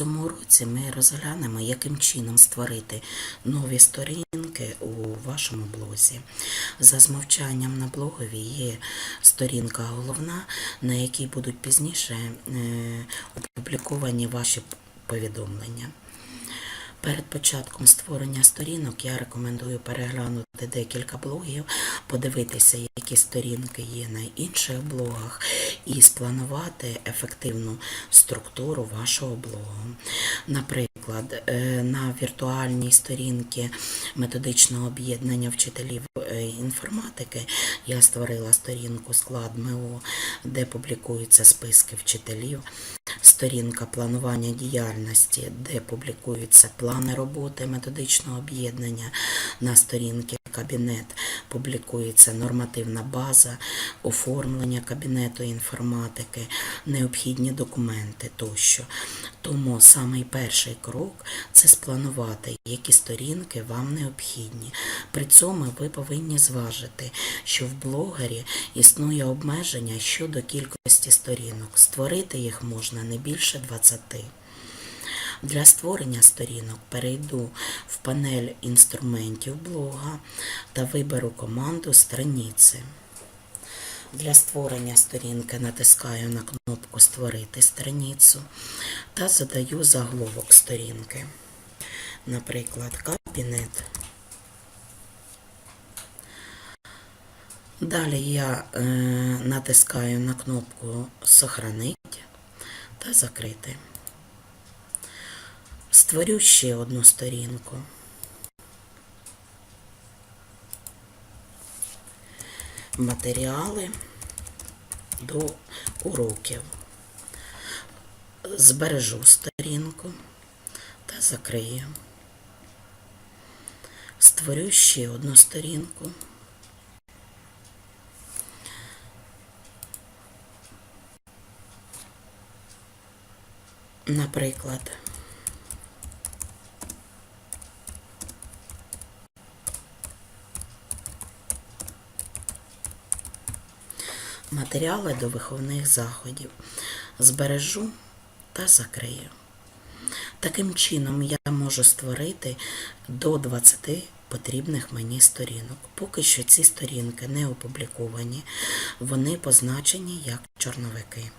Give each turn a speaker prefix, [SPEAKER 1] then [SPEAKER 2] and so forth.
[SPEAKER 1] цьому уроці ми розглянемо, яким чином створити нові сторінки у вашому блозі. За змовчанням на блогові є сторінка головна, на якій будуть пізніше е, опубліковані ваші повідомлення. Перед початком створення сторінок я рекомендую переглянути декілька блогів, подивитися, які сторінки є на інших блогах, і спланувати ефективну структуру вашого блогу. Наприклад, е, на віртуальній сторінці методичного об'єднання вчителів е, інформатики я створила сторінку склад МО, де публікуються списки вчителів сторінка планування діяльності, де публікуються плани роботи методичного об'єднання. На сторінки кабінет публікується нормативна база, оформлення кабінету інформатики, необхідні документи тощо. Тому самий перший крок це спланувати, які сторінки вам необхідні. При цьому ви повинні зважити, що в блогері існує обмеження щодо кількості сторінок. Створити їх можна не більше 20. Для створення сторінок перейду в панель інструментів блога та виберу команду страниці. Для створення сторінки натискаю на кнопку Створити страницю та задаю заголовок сторінки. Наприклад, кабінет. Далі я е, натискаю на кнопку Сохранити та закрити. Створю ще одну сторінку. Матеріали до уроків. Збережу сторінку та закрию. Створю ще одну сторінку. Наприклад, матеріали до виховних заходів збережу та закрию. Таким чином я можу створити до 20 потрібних мені сторінок. Поки що ці сторінки не опубліковані, вони позначені як чорновики.